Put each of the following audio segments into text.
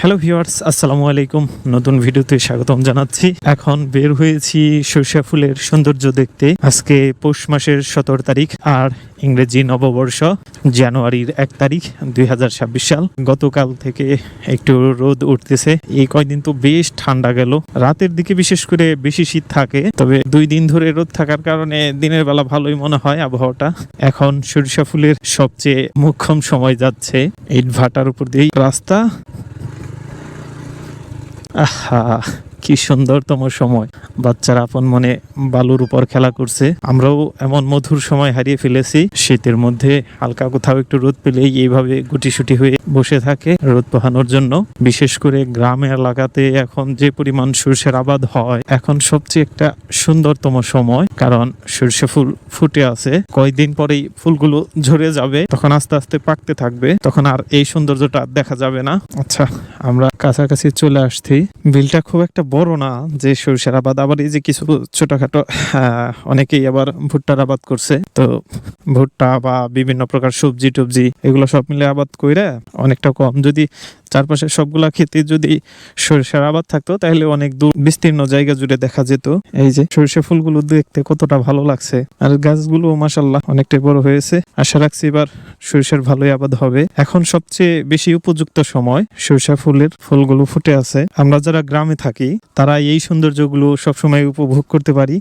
Hello viewers আসসালামু আলাইকুম নতুন ভিডিওতে স্বাগতম জানাচ্ছি। এখন বের হয়েছি সরিষা ফুলের সৌন্দর্য দেখতে। আজকে পৌষ মাসের সতেরো তারিখ আর ইংরেজি নববর্ষ জানুয়ারির এক তারিখ দুই হাজার ছাব্বিশ সাল। গতকাল থেকে একটু রোদ উঠতেছে। এই কয়দিন তো বেশ ঠান্ডা গেল। রাতের দিকে বিশেষ করে বেশি শীত থাকে। তবে দুই দিন ধরে রোদ থাকার কারণে দিনের বেলা ভালোই মনে হয় আবহাওয়াটা। এখন সরিষা ফুলের সবচেয়ে মোক্ষম সময় যাচ্ছে। ইট ভাটার উপর দিয়েই রাস্তা। আহা কি সুন্দরতম সময়। বাচ্চারা আপন মনে বালুর উপর খেলা করছে। আমরাও এমন মধুর সময় হারিয়ে ফেলেছি। শীতের মধ্যে হালকা কোথাও একটু রোদ পেলেই এইভাবে গুটিসুটি হয়ে বসে থাকে রোদ পোহানোর জন্য। বিশেষ করে গ্রামের এলাকাতে এখন যে পরিমাণ সর্ষের আবাদ হয়, এখন সবচেয়ে একটা সুন্দরতম সময়। কারণ সর্ষে ফুল ফুটে আছে। কয়েকদিন পরেই ফুলগুলো ঝরে যাবে। তখন আস্তে আস্তে পাকতে থাকবে। তখন আর এই সৌন্দর্যটা দেখা যাবে না। আচ্ছা আমরা কাছাকাছি চলে আসছি। বিলটা খুব একটা বড় না, যে সরিষার আবাদ, আবার এই যে কিছু ছোটখাটো অনেকেই আবার ভুট্টার আবাদ করছে। তো ভুট্টা বা বিভিন্ন প্রকার সবজি টবজি, এগুলো সব মিলে আবাদ কইরা অনেকটা কম। যদি চারপাশে সবগুলা খেতে যদি সরিষার আবাদ থাকতো, তাহলে অনেক দূর বিস্তীর্ণ জায়গা জুড়ে দেখা যেত। এই যে সরিষা ফুলগুলো দেখতে কতটা ভালো লাগছে। আর গাছগুলো মাসাল্লাহ অনেকটাই বড় হয়েছে। আশা রাখছি এবার সরিষার ভালোই আবাদ হবে। এখন সবচেয়ে বেশি উপযুক্ত সময় সরিষা ফুলের ফুলগুলো ফুটে আছে। আমরা যারা গ্রামে থাকি, তারা এই সৌন্দর্যগুলো সবসময় উপভোগ করতে পারি।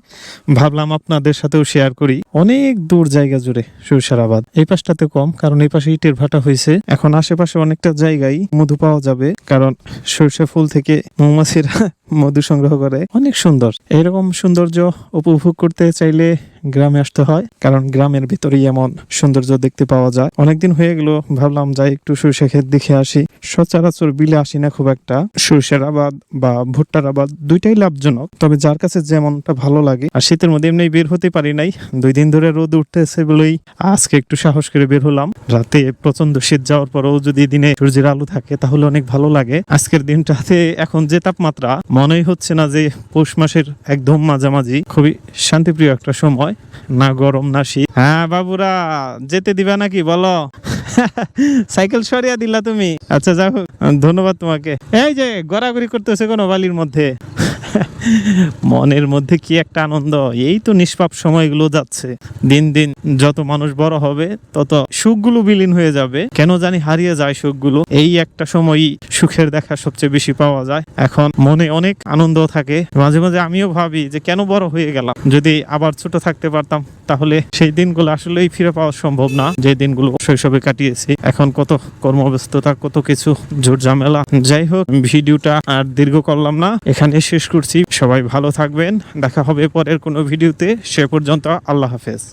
ভাবলাম আপনাদের সাথেও শেয়ার করি। অনেক দূর জায়গা জুড়ে সরিষার আবাদ। এই পাশটাতে কম, কারণ এই পাশে ইটের ভাটা হয়েছে। এখন আশেপাশে অনেকটা জায়গায় মধু পাওয়া যাবে। কারণ সরিষা ফুল থেকে মৌমাছিরা মধু সংগ্রহ করে। অনেক সুন্দর। এরকম সৌন্দর্য উপভোগ করতে চাইলে গ্রামে আসতে হয়। কারণ গ্রামের ভিতরেই এমন সৌন্দর্য দেখতে পাওয়া যায়। অনেকদিন হয়ে গেল, ভাবলাম যাই একটু সরিষা ক্ষেত দেখে আসি। সচরাচর বিলে আসি না খুব একটা। সরিষার আবাদ বা ভুট্টার আবাদ দুইটাই লাভজনক। তবে যার কাছে যেমনটা ভালো লাগে, আর শীতের মধ্যে এমনি বের হতে পারি নাই। দুই দিন ধরে রোদ উঠতেছে বলেই আজকে একটু সাহস করে বের হলাম। রাতে প্রচণ্ড শীত যাওয়ার পরেও যদি দিনে সূর্যের আলো থাকে, তাহলে অনেক ভালো লাগে। আজকের দিনটাতে এখন যে তাপমাত্রা, মনেই হচ্ছে না যে পৌষ মাসের একদম মাঝামাঝি। খুবই শান্তিপ্রিয় একটা সময়। না গরম না শীত? হ্যাঁ বাবুরা যেতে দিবা নাকি বলো? সাইকেল সরিয়া দিলা তুমি। আচ্ছা যাই হোক ধন্যবাদ তোমাকে। এই যে গড়াগড়ি করতেছে কোনো বালির মধ্যে। মনের মধ্যে কি একটা আনন্দ? এই তো নিষ্পাপ সময়গুলো যাচ্ছে। দিন দিন যত মানুষ বড় হবে, তত সুখগুলো বিলীন হয়ে যাবে। কেন জানি হারিয়ে যায় সুখগুলো। এই একটা সময়ই সুখের দেখা সবচেয়ে বেশি পাওয়া যায়। এখন মনে অনেক আনন্দ থাকে। মাঝে মাঝে আমিও ভাবি যে, কেন বড় হয়ে গেলাম? যদি আবার ছোট থাকতে পারতাম, তাহলে সেই দিনগুলো আসলেই ফিরে পাওয়া সম্ভব না। যে দিনগুলো শৈশবে কাটিয়েছি, এখন কত কর্মব্যস্ততা, কত কিছু ঝুট ঝামেলা। যাই হোক, ভিডিওটা আর দীর্ঘ করলাম না। এখানে শেষ করছি। সবাই ভালো থাকবেন। দেখা হবে পরের কোনো ভিডিওতে। সে পর্যন্ত আল্লাহ হাফেজ।